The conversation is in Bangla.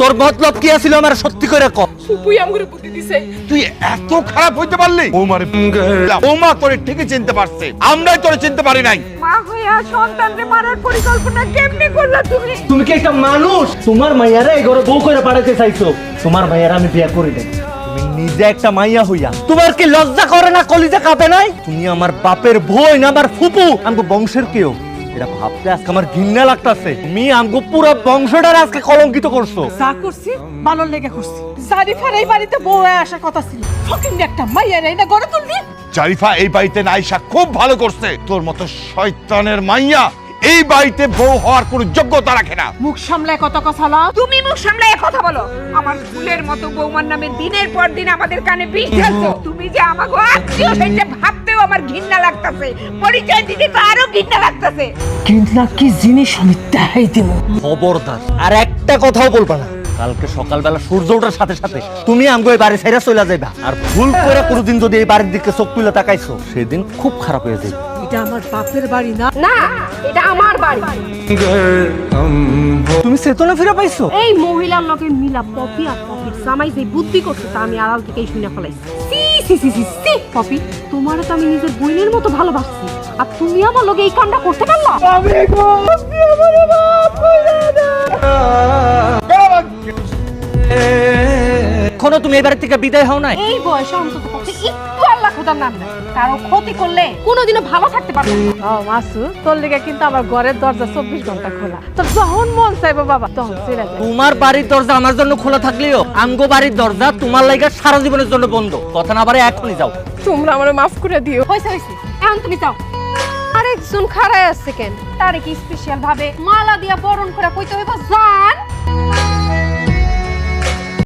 তোর মতলব কি আছিল আমার সত্যি করে সুপুই বুদ্ধি দিছে। তুই এত খারাপ হইতে পারলি? ও মারে ও মা তোরে ঠিকই চিনতে পারছে। আমরাই তোরে চিনতে পারি নাই। মা হইয়া মারার পরিকল্পনা কেমনে করলা তুমি? তুমি কি একটা মানুষ? তোমার মাইয়ারে এই ঘরে বউ করে চাইছো। তোমার মাইয়ারে আমি নিজে একটা মাইয়া হইয়া। তোমার কি লজ্জা করে না কলিজা কাঁপে নাই? তুমি আমার বাপের ভয় না আমার ফুপু? আমাকে বংশের কেউ? এটা ভাবতে আজকে আমার ঘৃণা লাগতাছে। তুমি আমগো পুরো বংশটার আজকে কলঙ্কিত করছ। যা করছি ভালো লেগে করছি। জারিফার এই বাড়িতে বউ হয়ে আসার কথা ছিল। ফকিং একটা মাইয়া রে না গড়ে তুললি জারিফা এই বাড়িতে নাইসা খুব ভালো করছে। তোর মতো শয়তানের মাইয়া এই বাড়িতে বউ হওয়ার কোনো যোগ্যতা রাখে না। মুখ সামলায় কত কথা বলো? তুমি মুখ সামলায় কথা বলো। আমার ফুলের মতো বৌমার নামে দিনের পর দিন আমাদের কানে বিষ ঢালছো। তুমি যে আমাকে আত্মীয় সেটা ভাবতেও আমার ঘৃণা লাগতাছে। পরিচয় দিতে তো আরও ঘৃণা লাগতাছে। কিন্তু কি জিনিস আমি দেখাই দেবো? খবরদার। আর একটা কথাও বলবা না। কালকে সকালবেলা সূর্য ওঠার সাথে সাথে তুমি আমগো এই বাড়ি ছেড়ে চলে যাইবা। আর ভুল করে কোনোদিন যদি এই বাড়ির দিকে চোখ তুলে তাকাইছো সেদিন খুব খারাপ হয়ে যাবে এটা আমার বাপের বাড়ি না? না এটা পারি তুমি চেতনা ফিরে পাইছো? এই মহিলার লগে মিলা পপি আর পপির জামাই যে বুদ্ধি করছে তা আমি আড়াল থেকেই শুনে ফেলাইছি সি সি সি সি পপি তোমার তো আমি নিজের বোনের মতো ভালোবাসছি। আর তুমি আমার লগে এই কামটা করতে পারলা? আমি আমারে মাফ করে দাও। এখনও তুমি এই বাড়ি থেকে বিদায় হও নাই? এই বয়সে অন্তত পক্ষে একটু আল্লাহ খোদার নাম নেয় কারও ক্ষতি করলে কোনোদিনও ভালো থাকতে পারবে না। ও মাসু তোর লেগে কিন্তু আমার ঘরের দরজা চব্বিশ ঘণ্টা খোলা। তোর যখন মন চাইব বাবা তখন চলে যায় তোমার বাড়ির দরজা আমার জন্য খোলা থাকলেও আমগো বাড়ির দরজা তোমার লাইগা সারা জীবনের জন্য বন্ধ। কথা না পারে এখনই যাও। তোমরা আমার মাফ করে দিও। হয়েছে হয়েছে। এখন তুমি যাও। আরেকজন খাড়ায় আছে কেন? তারে কি স্পেশাল ভাবে মালা দিয়া বরণ করে কইতে হইব জান?